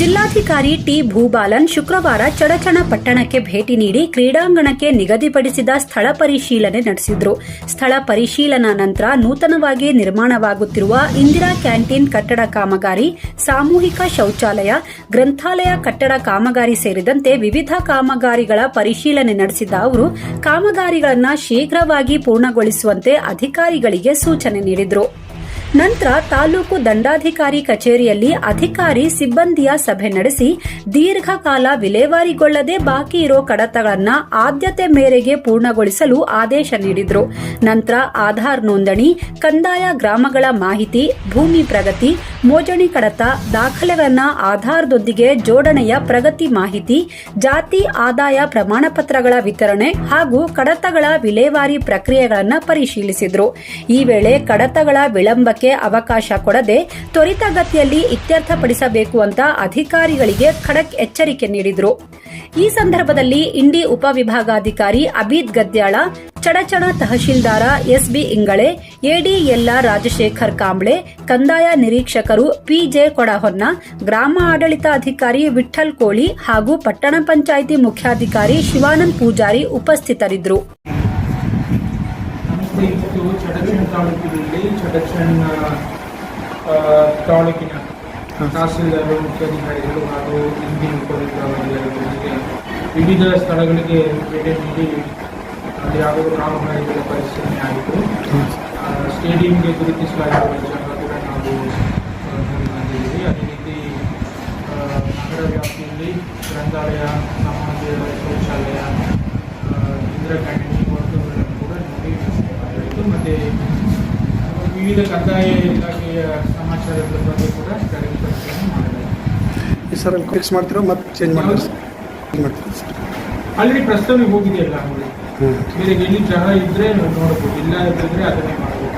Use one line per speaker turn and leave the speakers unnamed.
ಜಿಲ್ಲಾಧಿಕಾರಿ ಟಿ ಭೂಬಾಲನ್ ಶುಕ್ರವಾರ ಚಡಚಣ ಪಟ್ಟಣಕ್ಕೆ ಭೇಟಿ ನೀಡಿ ಕ್ರೀಡಾಂಗಣಕ್ಕೆ ನಿಗದಿಪಡಿಸಿದ ಸ್ಥಳ ಪರಿಶೀಲನೆ ನಡೆಸಿದ್ರು. ಸ್ಥಳ ಪರಿಶೀಲನಾ ನಂತರ ನೂತನವಾಗಿ ನಿರ್ಮಾಣವಾಗುತ್ತಿರುವ ಇಂದಿರಾ ಕ್ಯಾಂಟೀನ್ ಕಟ್ಟಡ ಕಾಮಗಾರಿ, ಸಾಮೂಹಿಕ ಶೌಚಾಲಯ, ಗ್ರಂಥಾಲಯ ಕಟ್ಟಡ ಕಾಮಗಾರಿ ಸೇರಿದಂತೆ ವಿವಿಧ ಕಾಮಗಾರಿಗಳ ಪರಿಶೀಲನೆ ನಡೆಸಿದ ಅವರು, ಕಾಮಗಾರಿಗಳನ್ನು ಶೀಘ್ರವಾಗಿ ಪೂರ್ಣಗೊಳಿಸುವಂತೆ ಅಧಿಕಾರಿಗಳಿಗೆ ಸೂಚನೆ ನೀಡಿದರು. ನಂತರ ತಾಲೂಕು ದಂಡಾಧಿಕಾರಿ ಕಚೇರಿಯಲ್ಲಿ ಅಧಿಕಾರಿ ಸಿಬ್ಬಂದಿಯ ಸಭೆ ನಡೆಸಿ ದೀರ್ಘಕಾಲ ವಿಲೇವಾರಿಗೊಳ್ಳದೆ ಬಾಕಿ ಇರೋ ಕಡತಗಳನ್ನು ಆದ್ಯತೆ ಮೇರೆಗೆ ಪೂರ್ಣಗೊಳಿಸಲು ಆದೇಶ ನೀಡಿದ್ರು. ನಂತರ ಆಧಾರ್ ನೋಂದಣಿ, ಕಂದಾಯ ಗ್ರಾಮಗಳ ಮಾಹಿತಿ, ಭೂಮಿ ಪ್ರಗತಿ, ಮೋಜಣಿ ಕಡತ, ದಾಖಲೆಗಳನ್ನು ಆಧಾರ್ದೊಂದಿಗೆ ಜೋಡಣೆಯ ಪ್ರಗತಿ ಮಾಹಿತಿ, ಜಾತಿ ಆದಾಯ ಪ್ರಮಾಣಪತ್ರಗಳ ವಿತರಣೆ ಹಾಗೂ ಕಡತಗಳ ವಿಲೇವಾರಿ ಪ್ರಕ್ರಿಯೆಗಳನ್ನು ಪರಿಶೀಲಿಸಿದ್ರು. ಈ ವೇಳೆ ಕಡತಗಳ ವಿಳಂಬಕ್ಕೆ ಅವಕಾಶ ಕೊಡದೆ ತ್ವರಿತಗತಿಯಲ್ಲಿ ಇತ್ಯರ್ಥಪಡಿಸಬೇಕು ಅಂತ ಅಧಿಕಾರಿಗಳಿಗೆ ಖಡಕ್ ಎಚ್ಚರಿಕೆ ನೀಡಿದರು. ಈ ಸಂದರ್ಭದಲ್ಲಿ ಇಂಡಿ ಉಪವಿಭಾಗಾಧಿಕಾರಿ Abid Gadyal, Chadchan tahsildar S B Ingale ADLR Rajashekhar Kamble, ಕಂದಾಯ ನಿರೀಕ್ಷಕರು ಪಿಜೆ ಕೊಡಹೊನ್ನ, ಗ್ರಾಮ ಆಡಳಿತಾಧಿಕಾರಿ ವಿಠಲ್ ಕೋಳಿ ಹಾಗೂ ಪಟ್ಟಣ ಪಂಚಾಯಿತಿ ಮುಖ್ಯಾಧಿಕಾರಿ ಶಿವಾನಂದ್ ಪೂಜಾರಿ ಉಪಸ್ಥಿತರಿದ್ದರು.
ನಮಸ್ತೆ ಇವತ್ತು ಚಡಚಣ್ ತಾಲೂಕಿನಲ್ಲಿ ಆ, ತಾಲೂಕಿನ ತಹಸೀಲ್ದಾರರು ಮುಖ್ಯಾಧಿಕಾರಿಗಳು ಹಾಗೂ ಹಿಂದಿನ ಉಪವಿಭಾಗಾಧಿಕಾರಿಗಳೊಂದಿಗೆ ವಿವಿಧ ಸ್ಥಳಗಳಿಗೆ ಭೇಟಿ ನೀಡಿ ಅಲ್ಲಿ ಯಾವುದೋ ಕಾಮಗಾರಿಗಳ ಪರಿಶೀಲನೆ ಆಗಿತ್ತು ಆ, ಸ್ಟೇಡಿಯಂಗೆ ಗುರುತಿಸಲಾಗಿರುವ ಕೂಡ ನಾವು ಬಂದಿದ್ದೀವಿ ಅದೇ ರೀತಿ ನಗರ ವ್ಯಾಪ್ತಿಯಲ್ಲಿ ಗ್ರಂಥಾಲಯ ಸಮಾಜ ಶೌಚಾಲಯ ಇಂದಿರಾ ಕ್ಯಾಂಟೀನ್ ಈ ವಸ್ತುಗಳನ್ನು ಕೂಡ ನೋಡಿ ಮಾತಾಡಿದ್ದು ಮತ್ತು ವಿವಿಧ ಕಂದಾಯ ಇಲಾಖೆಯ ಸಮಾಚಾರದ ಬಗ್ಗೆ ಕೂಡ ಕಾರ್ಯಕರ್ತರನ್ನು ಮಾಡಲಾಗಿದೆ.
ಸರ್ ಅಲ್ಲಿ ಫಿಕ್ಸ್ ಮಾಡ್ತೀರಾ? ಮತ್ತೆ ಚೇಂಜ್ ಮಾಡ್ತೀರಾ ಸರ್ ಚೇಂಜ್ ಮಾಡ್ತೀರಾ ಸರ್
ಆಲ್ರೆಡಿ ಪ್ರಸ್ತಾವನೆ ಹೋಗಿದೆಯಲ್ಲ
ಅವರು
ಬೇರೆ ಎಲ್ಲಿ ಜನ ಇದ್ರೆ ನೋಡ್ಬೋದು ಇಲ್ಲ ಇದ್ದರೆ ಅದನ್ನೇ ಮಾಡಬೇಕು